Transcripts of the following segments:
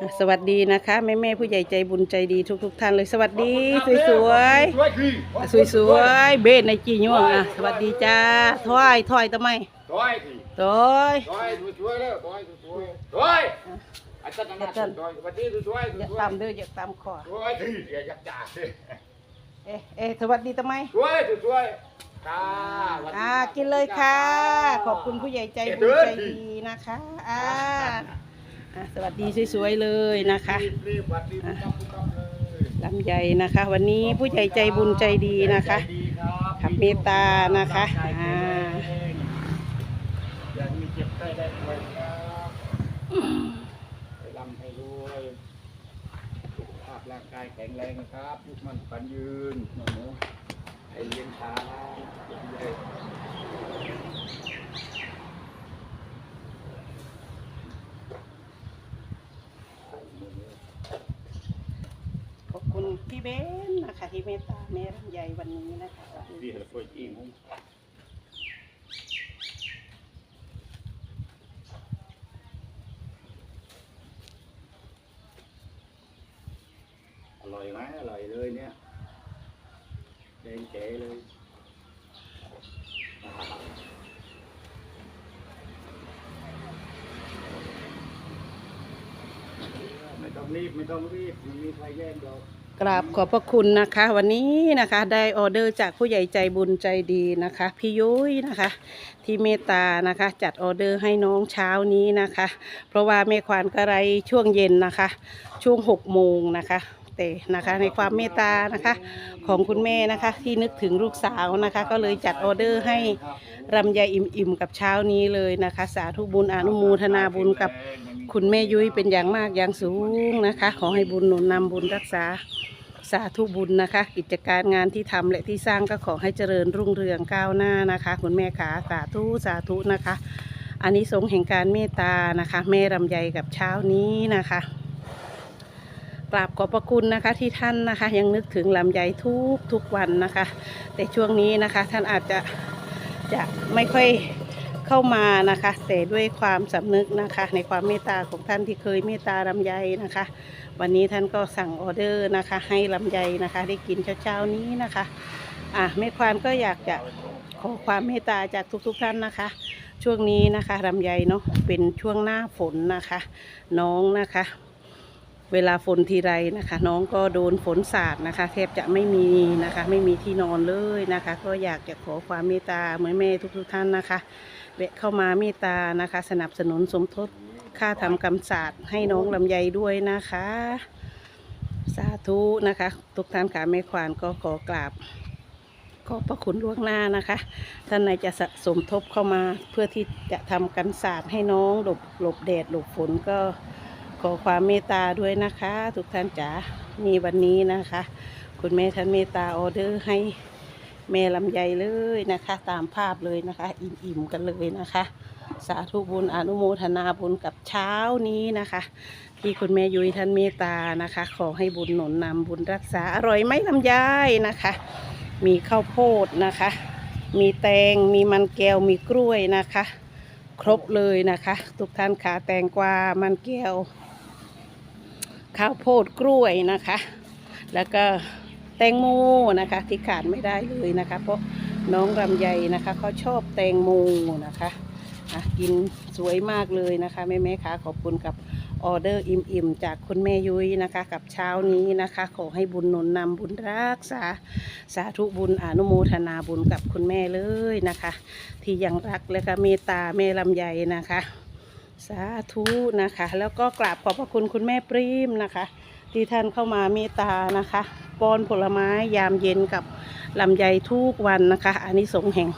อะสวัสดีนะคะแม่แม่ๆผู้ใหญ่ใจบุญใจดีทุกทุกๆท่านเลยสวัสดีสวยสวยๆสวยสวยๆเบสในจีน่วงอะสวัสดีจ้าถอยถอยทำไมร้อยทีถอยร้อยช่วยๆแล้วร้อยช่วยๆร้อยอาจารย์นะร้อยวันนี้ช่วยๆอย่าช่วยตามเด้ออย่าตามคอๆช่วยทีอย่ายักจ่าสิเอ๊ะเอ๊ะสวัสดีทำไมช่วยช่วยๆค่ะวันนี้อ่ากินเลยค่ะ ขอบคุณผู้ใหญ่ใจบุญใจดีนะคะอ่า อะสวัสดีสวยๆเลยนะคะรีบๆวันนี้ปุ๊บปั๊บปุ๊บปั๊บเลยลำใหญ่นะคะ วันนี้ผู้ใหญ่ใจบุญใจดีนะคะ ใจดีครับขับเมตตานะคะอ่าอย่ามีเจ็บไข้ได้ป่วยครับให้ร่ำให้รวยสุขภาพร่างกายแข็งแรงนะครับยุคมันปันยืนหนูให้เลี้ยงช้างใหญ่ขอบคุณ พี่เบนนะคะ ที่เมตตาแม่ลำใหญ่วันนี้นะคะอริงอร่อยไหมอร่อยเลยเนี่ยแดงเจ๋เลยไม่ต้องรีบไม่ต้องรีบมันมีใครแย่งดอก กราบขอบพระคุณนะคะ วันนี้นะคะได้ออเดอร์จากผู้ใหญ่ใจบุญใจดีนะคะพี่ยุ้ยนะคะ ที่เมตตานะคะ จัดออเดอร์ให้น้องเช้านี้นะคะ เพราะว่าแม่ควานกระไรช่วงเย็นนะคะ ช่วงหกโมงนะคะแต่นะคะในความเมตตานะคะของคุณแม่นะคะที่นึกถึงลูกสาวนะคะ ก็เลยจัดออเดอร์ให้รำไยอิ่มๆกับเช้านี้เลยนะคะ สาธุบุญอนุโมทนาบุญกับคุณแม่ยุ้ยเป็นอย่างมากอย่างสูงนะคะ ขอให้บุญหนุนนำบุญรักษา สาธุบุญนะคะ กิจการงานที่ทำและที่สร้างก็ขอให้เจริญรุ่งเรืองก้าวหน้านะคะ คุณแม่ขาสาธุสาธุนะคะ อันนี้สงแห่งการเมตตานะคะ แม่รำไยกับเช้านี้นะคะกราบขอบพระคุณนะคะที่ท่านนะคะ ยังนึกถึงลำไยทุกทุกวันนะคะ แต่ช่วงนี้นะคะท่านอาจจะจะไม่ค่อย เข้ามานะคะ แต่ด้วยความสำนึกนะคะ ในความเมตตาของท่านที่เคยเมตตาลำไยนะคะ วันนี้ท่านก็สั่งออเดอร์นะคะ ให้ลำไยนะคะ ได้กินเช้าๆนี้นะคะอะแม่ควานก็อยากจะขอความเมตตาจากทุกๆท่านนะคะ ช่วงนี้นะคะลำไยเนาะเป็นช่วงหน้าฝนนะคะ น้องนะคะ เวลาฝนทีไรนะคะ น้องก็โดนฝนสาดนะคะแทบจะไม่มีนะคะ ไม่มีที่นอนเลยนะคะ ก็อยากจะขอความเมตตาเหมือนแม่ทุกๆท่านนะคะแวะเข้ามาเมตตานะคะ สนับสนุนสมทบค่าทำกำศาสตร์ให้น้องลำไยด้วยนะคะ สาธุนะคะ ทุกท่านค่ะแม่ควานก็ขอกราบขอบพระคุณล่วงหน้านะคะ ท่านไหนจะสะสมทบเข้ามาเพื่อที่จะทำกันศาสตร์ให้น้องหลบหลบแดดหลบฝนก็ ขอความเมตตาด้วยนะคะ ทุกท่านจ๋ามีวันนี้นะคะ คุณแม่ท่านเมตตาออเดอร์ให้แม่ลำไยเลยนะคะ ตามภาพเลยนะคะ อิ่มๆกันเลยนะคะ สาธุบุญอนุโมทนาบุญกับเช้านี้นะคะ ที่คุณแม่ยุ้ยท่านเมตตานะคะ ขอให้บุญหนุนนำบุญรักษาอร่อยไหมลำไยนะคะ มีข้าวโพดนะคะ มีแตงมีมันแก้วมีกล้วยนะคะ ครบเลยนะคะ ทุกท่านขาแตงกวามันแก้ว ข้าวโพดกล้วยนะคะ แล้วก็แตงโมนะคะ ที่ขาดไม่ได้เลยนะคะ เพราะน้องลำไยนะคะเขาชอบแตงโมนะคะอะกินสวยมากเลยนะคะแม่แม่ๆคะขอบคุณกับออเดอร์อิ่มๆ จากคุณแม่ยุ้ยนะคะ กับเช้านี้นะคะ ขอให้บุญหนุนนำบุญรักษา สาธุบุญอนุโมทนาบุญกับคุณแม่เลยนะคะ ที่ยังรักและก็เมตตาแม่ลำไยนะคะ สาธุนะคะ แล้วก็กราบขอบพระคุณคุณแม่ปรีมนะคะ ที่ท่านเข้ามาเมตตานะคะป้อนผลไม้ยามเย็นกับลำไยทุกวันนะคะอันนี้สงส์แห่ง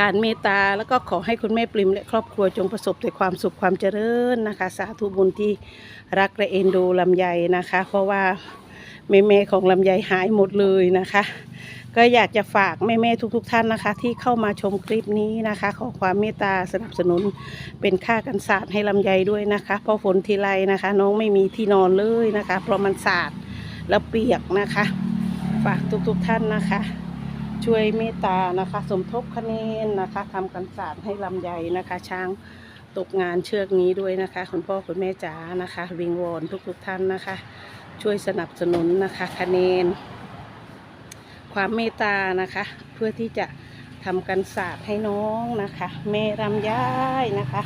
การเมตตาแล้วก็ขอให้คุณแม่ปริมและครอบครัวจงประสบแต่ความสุขความเจริญนะคะ สาธุบุญที่รักและเอ็นดูลำไยนะคะ เพราะว่าแม่ๆของลำไยหายหมดเลยนะคะ ก็อยากจะฝากแม่ๆทุก ๆ ท่านนะคะ ที่เข้ามาชมคลิปนี้นะคะ ขอความเมตตาสนับสนุนเป็นค่ากันศาสตร์ให้ลำไยด้วยนะคะเพราะฝนทีไรนะคะ น้องไม่มีที่นอนเลยนะคะ เพราะมันสาดแล้วเปียกนะคะ ฝากทุกๆท่านนะคะ ช่วยเมตตานะคะ สมทบคะแนนนะคะทำกันศาสตร์ให้ลำไยนะคะ ช้างตกงานเชือกนี้ด้วยนะคะ คุณพ่อคุณแม่จ๋านะคะ วิงวอนทุกๆท่านนะคะ ช่วยสนับสนุนนะคะคะแนน ความเมตตานะคะ เพื่อที่จะทำกันศาสตร์ให้น้องนะคะ แม่รำย้ายนะคะ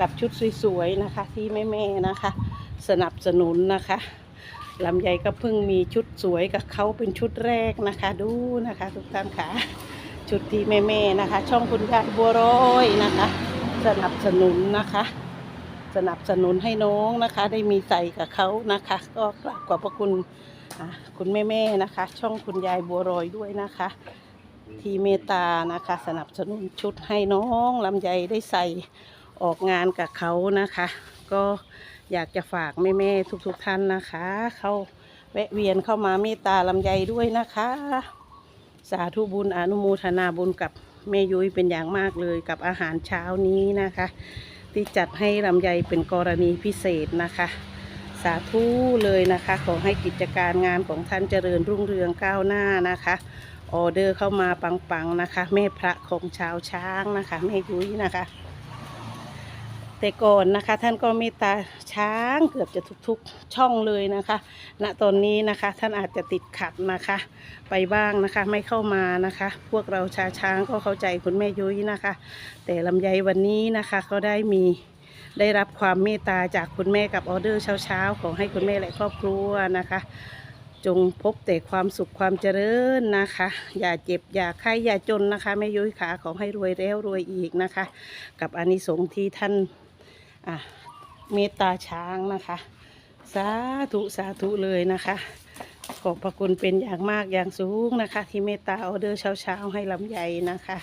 กับชุดสวยๆนะคะ ที่แม่ๆนะคะ สนับสนุนนะคะลำไยก็เพิ่งมีชุดสวยกับเขาเป็นชุดแรกนะคะ ดูนะคะทุกท่านค่ะชุดที่แม่ๆนะคะ ช่องคุณยายบัวร้อยนะคะ สนับสนุนนะคะ สนับสนุนให้น้องนะคะ ได้มีใส่กับเขานะคะ ก็กราบขอบพระคุณ คุณแม่ๆนะคะ ช่องคุณยายบัวรอยด้วยนะคะ ที่เมตานะคะ สนับสนุนชุดให้น้องลำไยได้ใส่ออกงานกับเขานะคะ ก็อยากจะฝากแม่ๆทุกๆท่านนะคะ เข้าแวะเวียนเข้ามาเมตตาลำไยด้วยนะคะ สาธุบุญอนุโมทนาบุญกับแม่ยุ้ยเป็นอย่างมากเลยกับอาหารเช้านี้นะคะ ที่จัดให้ลำไยเป็นกรณีพิเศษนะคะาธุเลยนะคะ ขอให้กิจการงานของท่านเจริญรุ่งเรืองก้าวหน้านะคะ ออเดอร์เข้ามาปังๆนะคะ แม่พระของชาวช้างนะคะแม่ยุ้ยนะคะ แต่ก่อนนะคะท่านก็เมตตาช้างเกือบจะทุกๆช่องเลยนะคะณตอนนี้นะคะท่านอาจจะติดขัดนะคะ ไปบ้างนะคะไม่เข้ามานะคะ พวกเราชาช้างก็เข้าใจคุณแม่ยุ้ยนะคะ แต่ลำไยวันนี้นะคะก็ได้มี ได้รับความเมตตาจากคุณแม่กับออเดอร์เช้าๆ ขอให้คุณแม่และครอบครัวนะคะ จงพบแต่ความสุขความเจริญนะคะ อย่าเจ็บอย่าไข้อย่าจนนะคะแม่ยุ้ยขาขอให้รวยแล้วรวยอีกนะคะ กับอานิสงส์ที่ท่านเมตตาช้างนะคะ สาธุสาธุเลยนะคะ ขอบพระคุณเป็นอย่างมากอย่างสูงนะคะ ที่เมตตาออเดอร์เช้าๆให้ลำไยนะคะ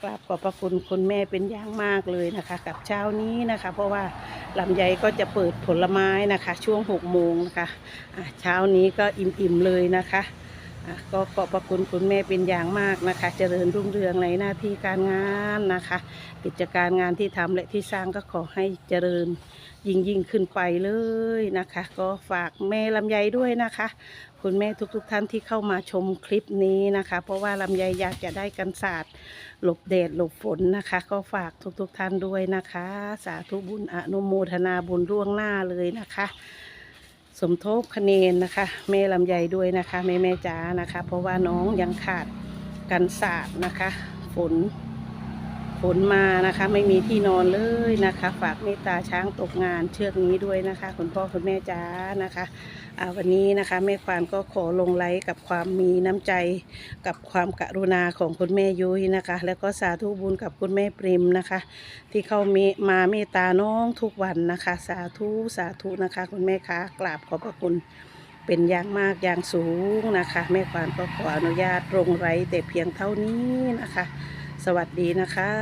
กราบขอบพระคุณคุณแม่เป็นอย่างมากเลยนะคะ กับเช้านี้นะคะ เพราะว่าลำไยก็จะเปิดผลไม้นะคะ ช่วงหกโมงนะคะะเช้านี้ก็อิ่มๆเลยนะคะ ก็ขอบพระคุณคุณแม่เป็นอย่างมากนะคะ เจริญรุ่งเรืองในหน้าที่การงานนะคะ กิจการงานที่ทำและที่สร้างก็ขอให้เจริญยิ่งยิ่งขึ้นไปเลยนะคะ ก็ฝากแม่ลำไยด้วยนะคะ คุณแม่ทุกๆทท่านที่เข้ามาชมคลิปนี้นะคะ เพราะว่าลำไยอยากจะได้กันศาสตร์หลบแดดหลบฝนนะคะ ก็ฝากทุกๆทท่านด้วยนะคะ สาธุบุญอนุโมทนาบุญล่วงหน้าเลยนะคะ สมทบคะแนนนะคะ แม่ลำไยด้วยนะคะ แม่แม่จ๋านะคะ เพราะว่าน้องยังขาดกันศาสตร์นะคะ ฝน ฝนมานะคะ ไม่มีที่นอนเลยนะคะ ฝากเมตตาช้างตกงานเชือกนี้ด้วยนะคะ คุณพ่อคุณแม่จ๋านะคะวันนี้นะคะแม่ควานก็ขอลงไลค์กับความมีน้ำใจกับความกรุณาของคุณแม่ยุ้ยนะคะ แล้วก็สาธุบุญกับคุณแม่ปริมนะคะ ที่เขาเมมาเมตตาน้องทุกวันนะคะ สาธุสาธุนะคะ คุณแม่คะกราบขอบพระคุณเป็นอย่างมากอย่างสูงนะคะ แม่ควานก็ขออนุญาตลงไลค์แต่เพียงเท่านี้นะคะ สวัสดีนะคะ